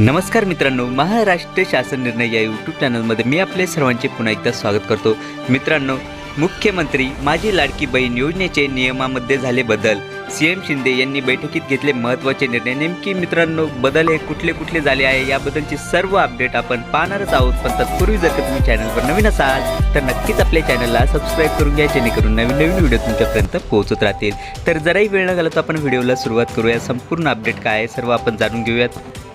नमस्कार मित्रांनो महाराष्ट्र शासन निर्णय या यूट्यूब चॅनलमध्ये मी आपले सर्वांचे पुन्हा एकदा स्वागत करतो. मित्रांनो मुख्यमंत्री माझी लाडकी बहीण योजनेचे नियमामध्ये झाले बदल. सी एम शिंदे यांनी बैठकीत घेतले महत्त्वाचे निर्णय. नेमकी मित्रांनो बदल हे कुठले कुठले झाले आहे याबद्दलची सर्व अपडेट आपण पाहणारच आहोत. पण तत्पूर्वी जर का तुम्ही चॅनलवर नवीन असाल तर नक्कीच आपल्या चॅनलला सबस्क्राईब करून घ्या जेणेकरून नवीन नवीन व्हिडिओ तुमच्यापर्यंत पोहोचत राहतील. तर जराही वेळ न घालवता आपण व्हिडिओला सुरुवात करूया. संपूर्ण अपडेट काय आहे सर्व आपण जाणून घेऊयात.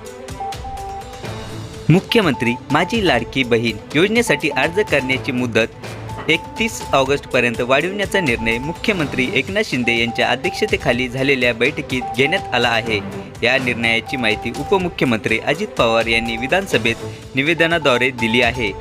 मुख्यमंत्री माझी लाडकी बहीण योजनेसाठी अर्ज करण्याची मुदत एकतीस ऑगस्टपर्यंत वाढविण्याचा निर्णय मुख्यमंत्री एकनाथ शिंदे यांच्या अध्यक्षतेखाली झालेल्या बैठकीत घेण्यात आला आहे. या निर्णयाची माहिती उपमुख्यमंत्री अजित पवार यांनी विधानसभेत निवेदनाद्वारे दिली आहे.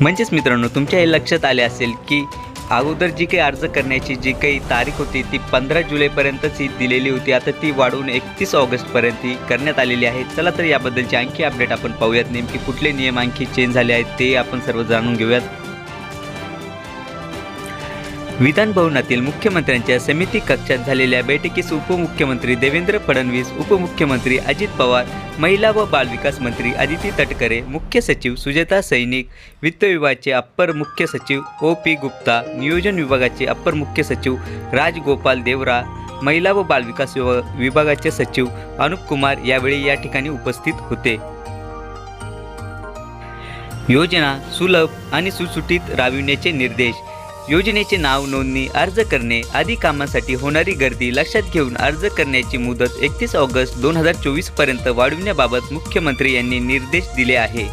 म्हणजेच मित्रांनो तुमच्या हे लक्षात आले असेल की अगोदर जी काही अर्ज करण्याची जी काही तारीख होती ती पंधरा जुलैपर्यंतच ही दिलेली होती. आता ती वाढवून एकतीस ऑगस्टपर्यंत ही करण्यात आलेली आहे. चला तर याबद्दलची आणखी अपडेट आपण पाहूयात. नेमकी कुठले नियम आणखी चेंज झाले आहेत ते आपण सर्व जाणून घेऊयात. विधानभवनातील मुख्यमंत्र्यांच्या समिती कक्षात झालेल्या बैठकीस उपमुख्यमंत्री देवेंद्र फडणवीस उपमुख्यमंत्री अजित पवार महिला व बालविकास मंत्री आदिती तटकरे मुख्य सचिव सुजाता सैनिक वित्त विभागाचे अप्पर मुख्य सचिव ओ पी गुप्ता नियोजन विभागाचे अप्पर मुख्य सचिव राजगोपाल देवरा महिला व बालविकास विभागाचे सचिव अनुप कुमार यावेळी या ठिकाणी उपस्थित होते. योजना सुलभ आणि सुसुटीत राबविण्याचे निर्देश योजनेचे नाव नोंदणी अर्ज करणे आदी कामांसाठी होणारी गर्दी लक्षात घेऊन अर्ज करण्याची मुदत एकतीस ऑगस्ट दोन हजार चोवीसपर्यंत वाढविण्याबाबत मुख्यमंत्री यांनी निर्देश दिले आहे.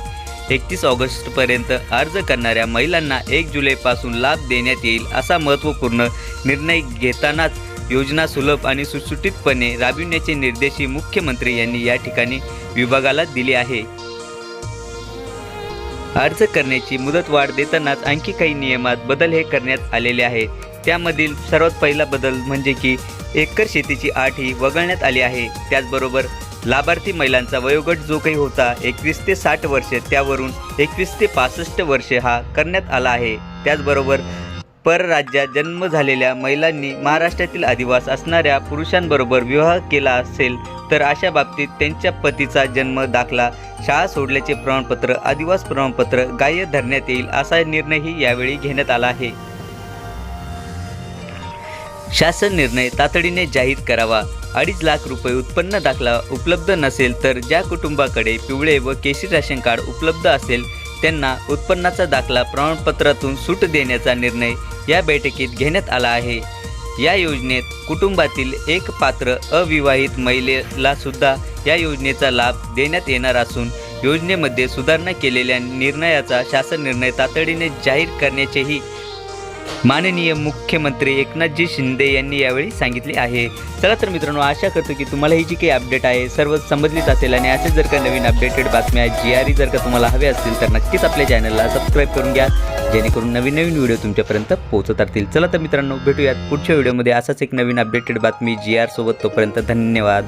एकतीस ऑगस्टपर्यंत अर्ज करणाऱ्या महिलांना एक जुलैपासून लाभ देण्यात येईल असा महत्त्वपूर्ण निर्णय घेतानाच योजना सुलभ आणि सुटसुटीतपणे राबविण्याचे निर्देशही मुख्यमंत्री यांनी या ठिकाणी विभागाला दिले आहे. अर्ज करण्याची मुदतवाढ देतानाच आणखी काही नियमात बदल हे करण्यात आलेले आहे. त्यामधील सर्वात पहिला बदल म्हणजे की एकर शेतीची आठ ही वगळण्यात आली आहे. त्याचबरोबर लाभार्थी महिलांचा वयोगट जो काही होता एकवीस ते साठ वर्षे त्यावरून एकवीस ते पासष्ट वर्षे हा करण्यात आला आहे. त्याचबरोबर परराज्यात जन्म झालेल्या महिलांनी महाराष्ट्रातील आदिवास असणाऱ्या पुरुषांबरोबर विवाह केला असेल तर अशा बाबतीत त्यांच्या पतीचा जन्म दाखला. शाळा सोडल्याचे प्रमाणपत्र आदिवास प्रमाणपत्र ग्राह्य धरण्यात येईल असा निर्णयही यावेळी घेण्यात आला आहे. शासन निर्णय तातडीने जाहीर करावा. अडीच लाख रुपये उत्पन्न दाखला उपलब्ध नसेल तर ज्या कुटुंबाकडे पिवळे व केशरी राशन कार्ड उपलब्ध असेल त्यांना उत्पन्नाचा दाखला प्रमाणपत्रातून सूट देण्याचा निर्णय या बैठकीत घेण्यात आला आहे. या योजनेत कुटुंबातील एक पात्र अविवाहित महिलेला सुद्धा या योजनेचा लाभ देण्यात येणार असून योजनेमध्ये सुधारणा केलेल्या निर्णयाचा शासन निर्णय तातडीने जाहीर करण्याचेही माननीय मुख्यमंत्री एकनाथजी शिंदे यांनी यावेळी सांगितले आहे. चला तर मित्रांनो आशा करतो की तुम्हाला ही जी काही अपडेट आहे सर्व संबंधित असेल आणि असेच जर का नवीन अपडेटेड बातम्या जी आर जर का तुम्हाला हवे असतील तर नक्कीच आपल्या चॅनलला सबस्क्राईब करून घ्या. जेणेकरून नवीन नवीन व्हिडिओ तुमच्यापर्यंत पोहोचत राहतील चला तर मित्रांनो भेटूयात पुढच्या व्हिडिओमध्ये असाच एक नवीन अपडेटेड बातमी जी आर सोबत तोपर्यंत धन्यवाद.